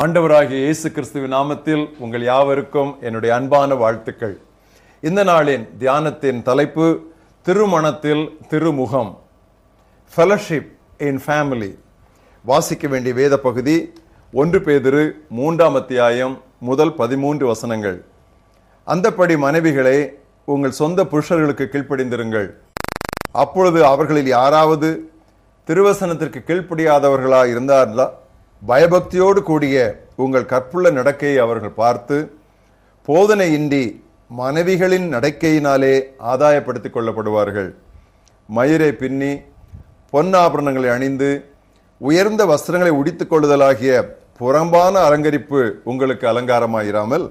ஆண்டவராகிய இயேசு கிறிஸ்துவின் நாமத்தில் உங்கள் யாவருக்கும் என்னுடைய அன்பான வாழ்த்துக்கள். இந்த நாளின் தியானத்தின் தலைப்பு திருமணத்தில் திருமுகம். ஃபெலோஷிப் இன் ஃபேமிலி வாசிக்க வேண்டிய வேத பகுதி ஒன்று பேதிரு மூன்றாம் அத்தியாயம் முதல் பதிமூன்று வசனங்கள். அந்தப்படி மனைவிகளே உங்கள் சொந்த புருஷர்களுக்கு கீழ்ப்படிந்திருங்கள். அப்பொழுது அவர்களில் யாராவது திருவசனத்திற்கு கீழ்ப்படியாதவர்களாக இருந்தார்களா? பயபக்தியோடு கூடிய உங்கள் கற்புள்ள நடக்கையை அவர்கள் பார்த்து போதனையின்றி மனைவிகளின் நடக்கையினாலே ஆதாயப்படுத்திக் கொள்ளப்படுவார்கள். மயிரை பின்னி பொன்னாபரணங்களை அணிந்து உயர்ந்த வஸ்திரங்களை உடித்துக் கொள்ளுதலாகிய புறம்பான அலங்கரிப்பு உங்களுக்கு அலங்காரமாயிராமல்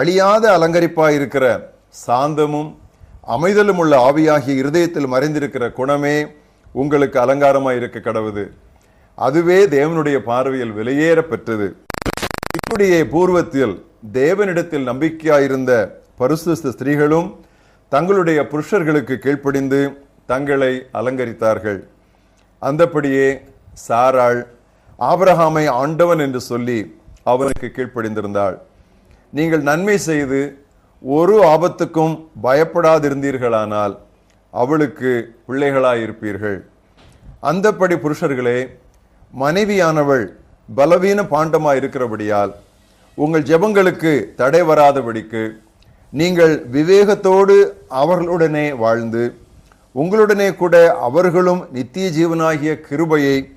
அழியாத அலங்கரிப்பாயிருக்கிற சாந்தமும் அமைதலும் உள்ள ஆவியாகிய இருதயத்தில் மறைந்திருக்கிற குணமே உங்களுக்கு அலங்காரமாயிருக்க கடவுது. அதுவே தேவனுடைய பார்வையில் வெளியேற பெற்றது. இப்படியே பூர்வத்தில் தேவனிடத்தில் நம்பிக்கையாயிருந்த பரிசுத்த ஸ்திரீகளும் தங்களுடைய புருஷர்களுக்கு கீழ்ப்படிந்து தங்களை அலங்கரித்தார்கள். அந்தப்படியே சாராள் ஆபரஹாமை ஆண்டவன் என்று சொல்லி அவனுக்கு கீழ்ப்படிந்திருந்தாள். நீங்கள் நன்மை செய்து ஒரு ஆபத்துக்கும் பயப்படாதிருந்தீர்களானால் அவளுக்கு பிள்ளைகளாயிருப்பீர்கள். அந்தப்படி புருஷர்களே மனைவியானவள் பலவீன பாண்டமா இருக்கிறபடியால் உங்கள் ஜெபங்களுக்கு தடை வராதபடிக்கு நீங்கள் விவேகத்தோடு அவர்களுடனே வாழ்ந்து உங்களுடனே கூட அவர்களும் நித்திய ஜீவனாகிய கிருபையை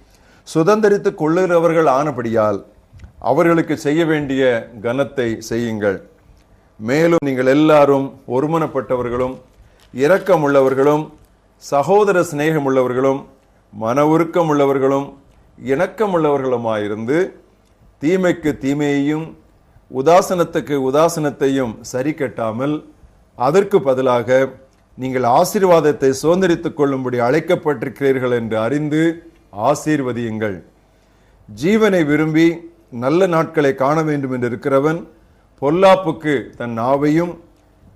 சுதந்திரித்து கொள்ளுகிறவர்கள் ஆனபடியால் அவர்களுக்கு செய்ய வேண்டிய கனத்தை செய்யுங்கள். மேலும் நீங்கள் எல்லாரும் ஒருமனப்பட்டவர்களும் இரக்கம் உள்ளவர்களும் சகோதர சிநேகம் உள்ளவர்களும் மன உருக்கம் உள்ளவர்களும் இணக்கமுள்ளவர்களுமாயிருந்து தீமைக்கு தீமையையும் உதாசனத்துக்கு உதாசனத்தையும் சரி கட்டாமல் அதற்கு பதிலாக நீங்கள் ஆசீர்வாதத்தை சுதந்திரித்துக் கொள்ளும்படி அழைக்கப்பட்டிருக்கிறீர்கள் என்று அறிந்து ஆசீர்வதியுங்கள். ஜீவனை விரும்பி நல்ல நாட்களை காண வேண்டும் என்று இருக்கிறவன் பொல்லாப்புக்கு தன் நாவையும்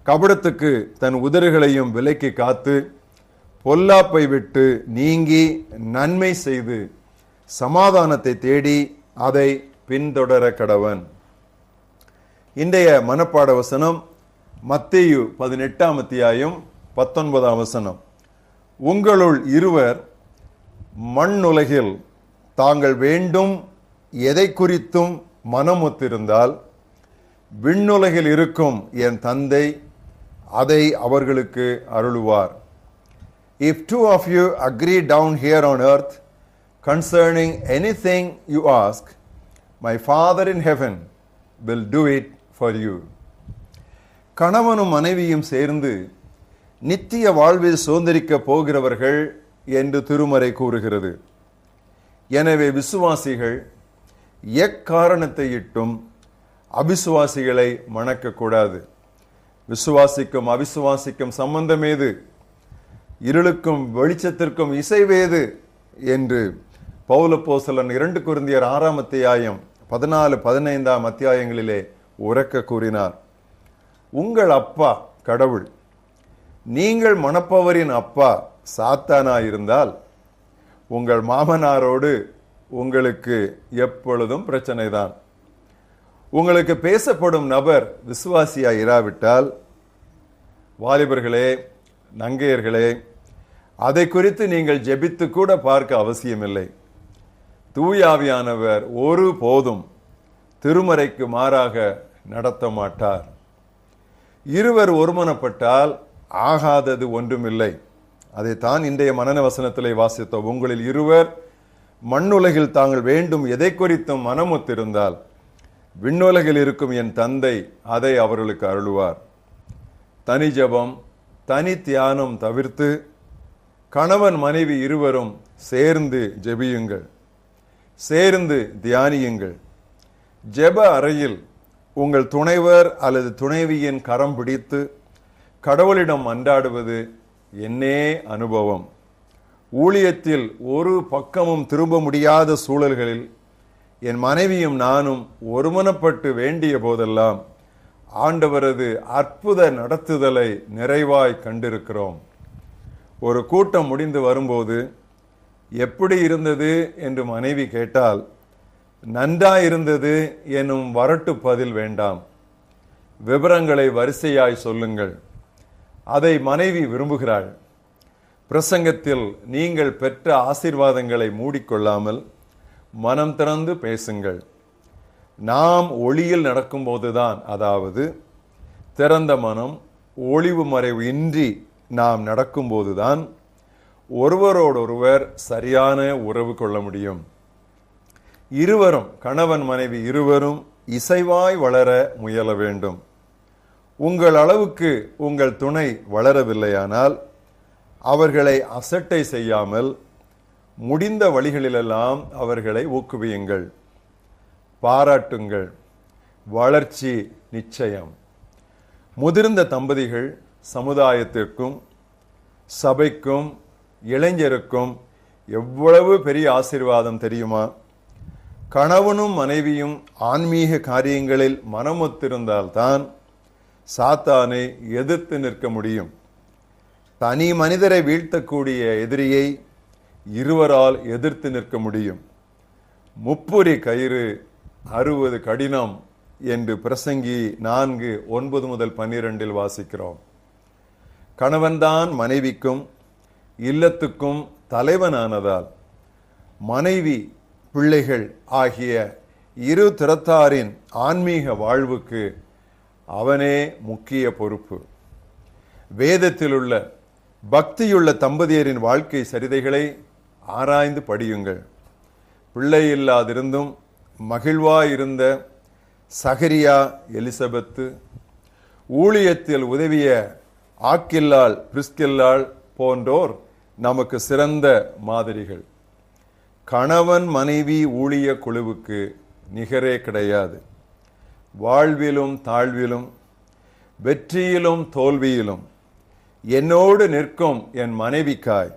கபடத்துக்கு தன் உதறுகளையும் விலைக்கு காத்து பொல்லாப்பை விட்டு நீங்கி நன்மை செய்து சமாதானத்தை தேடி அதை பின்தொடர கடவன். இன்றைய மனப்பாட வசனம் மத்தேயு பதினெட்டாம் அத்தியாயம் பத்தொன்பதாம் வசனம். உங்களுள் இருவர் மண்ணுலகில் தாங்கள் வேண்டும் எதை குறித்தும் மனமொத்திருந்தால் விண்ணுலகில் இருக்கும் என் தந்தை அதை அவர்களுக்கு அருளுவார். If two of you agree down here on earth concerning anything you ask, my Father in heaven will do it for you. கணவனும் மனைவியும் சேர்ந்து நித்திய வாழ்வில் சுதந்திரிக்க போகிறவர்கள் என்று திருமறை கூறுகிறது. எனவே விசுவாசிகள் எக்காரணத்தை இட்டும் அவிசுவாசிகளை மணக்கக்கூடாது விசுவாசிக்கும் அவிசுவாசிக்கும் சம்பந்தமேது இருளுக்கும் வெளிச்சத்திற்கும் இசைவேது என்று பௌலப்போசலன் இரண்டு குருந்தியர் ஆறாம் அத்தியாயம் பதினாலு பதினைந்தாம் அத்தியாயங்களிலே உறக்க கூறினார். உங்கள் அப்பா கடவுள் நீங்கள் மணப்பவரின் அப்பா சாத்தானாயிருந்தால் உங்கள் மாமனாரோடு உங்களுக்கு எப்பொழுதும் பிரச்சனை தான் உங்களுக்கு பேசப்படும் நபர் விசுவாசியா இராவிட்டால் வாலிபர்களே நங்கையர்களே அதை குறித்து நீங்கள் ஜெபித்து கூட பார்க்க அவசியமில்லை. தூயாவியானவர் ஒரு போதும் திருமறைக்கு மாறாக நடத்த மாட்டார். இருவர் ஒருமனப்பட்டால் ஆகாதது ஒன்றுமில்லை. அதைத்தான் இன்றைய மனன வசனத்திலே வாசித்தோம். உங்களில் இருவர் மண்ணுலகில் தாங்கள் வேண்டும். எதை குறித்தும் மனமொத்திருந்தால் விண்ணுலகில் இருக்கும் என் தந்தை அதை அவர்களுக்கு அருளுவார். தனி ஜபம் தனி தியானம் தவிர்த்து கணவன் மனைவி இருவரும் சேர்ந்து ஜெபியுங்கள். சேர்ந்து தியானியுங்கள். ஜெப அறையில் உங்கள் துணைவர் அல்லது துணைவியின் கரம் பிடித்து கடவுளிடம் அன்றாடுவது என்னே அனுபவம். ஊழியத்தில் ஒரு பக்கமும் திரும்ப முடியாத சூழல்களில் என் மனைவியும் நானும் ஒருமனப்பட்டு வேண்டிய போதெல்லாம் ஆண்டவரது அற்புத நடத்துதலை நிறைவாய் கண்டிருக்கிறோம். ஒரு கூட்டம் முடிந்து வரும்போது எப்படி இருந்தது என்று மனைவி கேட்டால் நன்றாயிருந்தது எனும் வரட்டு பதில் வேண்டாம். விவரங்களை வரிசையாய் சொல்லுங்கள். அதை மனைவி விரும்புகிறாள். பிரசங்கத்தில் நீங்கள் பெற்ற ஆசீர்வாதங்களை மூடிக்கொள்ளாமல் மனம் திறந்து பேசுங்கள். நாம் ஒளியில் நடக்கும்போதுதான் அதாவது திறந்த மனம் ஒளிவு மறைவு இன்றி நாம் நடக்கும்போதுதான் ஒருவரோடொருவர் சரியான உறவு கொள்ள முடியும். இருவரும் கணவன் மனைவி இருவரும் இசைவாய் வளர முயல வேண்டும். உங்கள் அளவுக்கு உங்கள் துணை வளரவில்லையானால் அவர்களை அசட்டை செய்யாமல் முடிந்த வழிகளிலெல்லாம் அவர்களை ஊக்குவியுங்கள். பாராட்டுங்கள். வளர்ச்சி நிச்சயம். முதிர்ந்த தம்பதிகள் சமுதாயத்திற்கும் சபைக்கும் இளைஞருக்கும் எவ்வளவு பெரிய ஆசீர்வாதம் தெரியுமா? கணவனும் மனைவியும் ஆன்மீக காரியங்களில் மனமொத்திருந்தால்தான் சாத்தானை எதிர்த்து நிற்க முடியும். தனி மனிதரை வீழ்த்தக்கூடிய எதிரியை இருவரால் எதிர்த்து நிற்க முடியும். முப்புரி கயிறு அறுபது கடினம் என்று பிரசங்கி நான்கு ஒன்பது முதல் பன்னிரெண்டில் வாசிக்கிறோம். கணவன்தான் மனைவிக்கும் இல்லத்துக்கும் தலைவனானதால் மனைவி பிள்ளைகள் ஆகிய இரு திறத்தாரின் ஆன்மீக வாழ்வுக்கு அவனே முக்கிய பொறுப்பு. வேதத்தில் உள்ள பக்தியுள்ள தம்பதியரின் வாழ்க்கை சரிதைகளை ஆராய்ந்து படியுங்கள். பிள்ளை இல்லாதிருந்தும் மகிழ்வாயிருந்த சகரியா எலிசபெத்து ஊழியத்தில் உதவிய ஆக்கில்லாள் பிரிஸ்கில்லாள் போன்றோர் நமக்கு சிறந்த மாதிரிகள். கணவன் மனைவி ஊழிய குழுவுக்கு நிகரே கிடையாது. வாழ்விலும் தாழ்விலும் வெற்றியிலும் தோல்வியிலும் என்னோடு நிற்கும் என் மனைவிக்காய்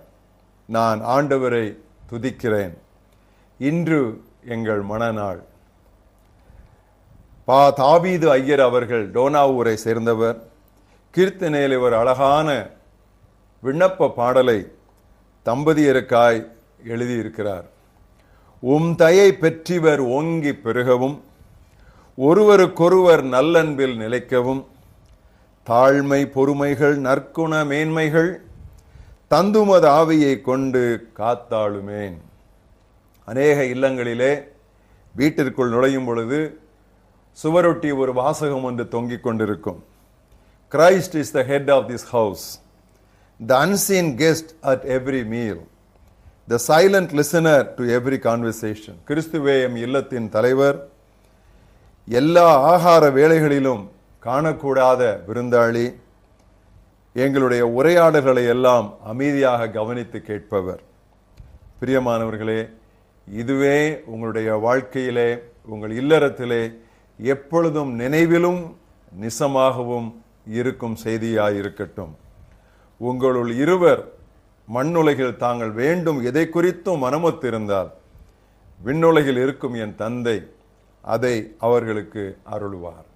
நான் ஆண்டவரை துதிக்கிறேன். இன்று எங்கள் மனநாள். பா தாபீது ஐயர் அவர்கள் டோனாவூரை சேர்ந்தவர். கீர்த்தனையில் இவர் அழகான விண்ணப்ப பாடலை தம்பதியருக்காய் எழுதியிருக்கிறார். உம் தயை பெற்றிவர் ஓங்கி பெருகவும் ஒருவருக்கொருவர் நல்லன்பில் நிலைக்கவும் தாழ்மை பொறுமைகள் நற்குண மேன்மைகள் தந்துமது ஆவியை கொண்டு காத்தாளுமேன். அநேக இல்லங்களிலே வீட்டிற்குள் நுழையும் பொழுது சுவரொட்டி ஒரு வாசகம் ஒன்று தொங்கிக் கொண்டிருக்கும். Christ is the head of this house the unseen guest at every meal the silent listener to every conversation. கிறிஸ்துவே எம் இல்லத்தின் தலைவர். எல்லா ஆகார வேலைகளிலும் காணக்கூடாத விருந்தாளி. எங்களுடைய உரையாடல்களை எல்லாம் அமைதியாக கவனித்து கேட்பவர். பிரியமானவர்களே இதுவே உங்களுடைய வாழ்க்கையிலே உங்கள் இல்லறத்திலே எப்பொழுதும் நினைவிலும் நிசமாகவும் இருக்கும் செய்தியாயிருக்கட்டும். உங்களுள் இருவர் மண்ணுலகில் தாங்கள் வேண்டும் எதை குறித்தும் மனமொத்திருந்தால் விண்ணுலகில் இருக்கும் என் தந்தை அதை அவர்களுக்கு அருளுவார்.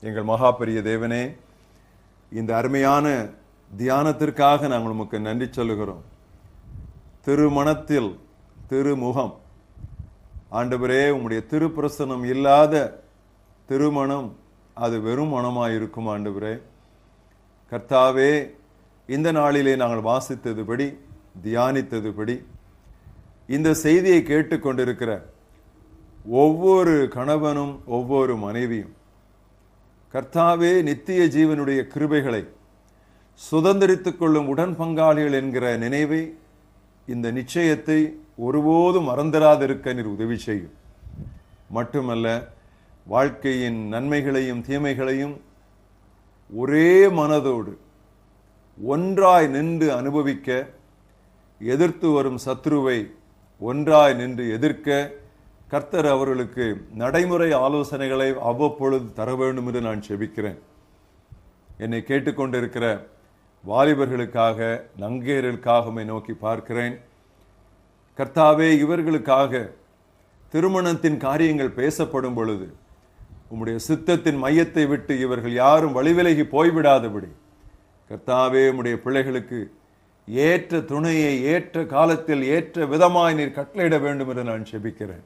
எங்கள் மகாபெரிய தேவனே இந்த அருமையான தியானத்திற்காக நாங்கள் உமக்கு நன்றி சொல்லுகிறோம். திருமணத்தில் திருமுகம். ஆண்டவரே உம்முடைய திருப்பிரசனம் இல்லாத திருமணம் அது வெறும் மனமாக இருக்கும் ஆண்டவரே. கர்த்தாவே இந்த நாளிலே நாங்கள் வாசித்ததுபடி தியானித்ததுபடி இந்த செய்தியை கேட்டுக்கொண்டிருக்கிற ஒவ்வொரு கணவனும் ஒவ்வொரு மனைவியும் கர்த்தாவே நித்திய ஜீவனுடைய கிருபைகளை சுதந்திரித்துக் கொள்ளும் உடன் பங்காளிகள் என்கிற நினைவை இந்த நிச்சயத்தை ஒருபோதும் மறந்திராதிருக்க நீர் உதவி செய்யும். மட்டுமல்ல வாழ்க்கையின் நன்மைகளையும் தீமைகளையும் ஒரே மனதோடு ஒன்றாய் நின்று அனுபவிக்க எதிர்த்து வரும் சத்ருவை ஒன்றாய் நின்று எதிர்க்க கர்த்தர் அவர்களுக்கு நடைமுறை ஆலோசனைகளை அவ்வப்பொழுது தர வேண்டும் என்று நான் செபிக்கிறேன். என்னை கேட்டுக்கொண்டிருக்கிற வாலிபர்களுக்காக நங்கையர்களுக்காக நோக்கி பார்க்கிறேன். கர்த்தாவே இவர்களுக்காக திருமணத்தின் காரியங்கள் பேசப்படும் பொழுது உம்முடைய சித்தத்தின் மையத்தை விட்டு இவர்கள் யாரும் வழிவிலகி போய்விடாதபடி கர்த்தாவே உம்முடைய பிள்ளைகளுக்கு ஏற்ற துணையை ஏற்ற காலத்தில் ஏற்ற விதமாய் நீர் கட்டளையிட வேண்டும் என்று நான் செபிக்கிறேன்.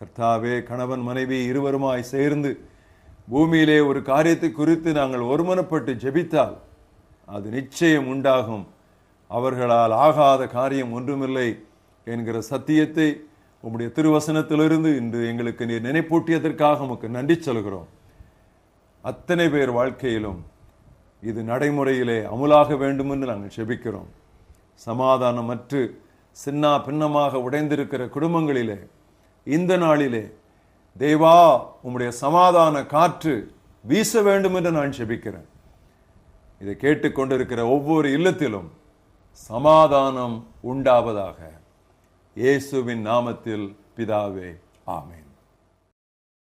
கர்த்தாவே கணவன் மனைவி இருவருமாய் சேர்ந்து பூமியிலே ஒரு காரியத்தை குறித்து நாங்கள் ஒருமனப்பட்டு ஜெபித்தால் அது நிச்சயம் உண்டாகும். அவர்களால் ஆகாத காரியம் ஒன்றுமில்லை என்கிற சத்தியத்தை உம்முடைய திருவசனத்திலிருந்து இன்று எங்களுக்கு நீர் நினைப்பூட்டியதற்காக உமக்கு நன்றி சொல்கிறோம். அத்தனை பேர் வாழ்க்கையிலும் இது நடைமுறையிலே அமுலாக வேண்டும் என்று நாங்கள் செபிக்கிறோம். சமாதானமற்று சின்னா பின்னமாக உடைந்திருக்கிற குடும்பங்களிலே இந்த நாளிலே தேவா உம்முடைய சமாதான காற்று வீச வேண்டும் என்று நான் செபிக்கிறேன். இதை கேட்டுக்கொண்டிருக்கிற ஒவ்வொரு இல்லத்திலும் சமாதானம் உண்டாவதாக. இயேசுவின் நாமத்தில் பிதாவே ஆமேன்.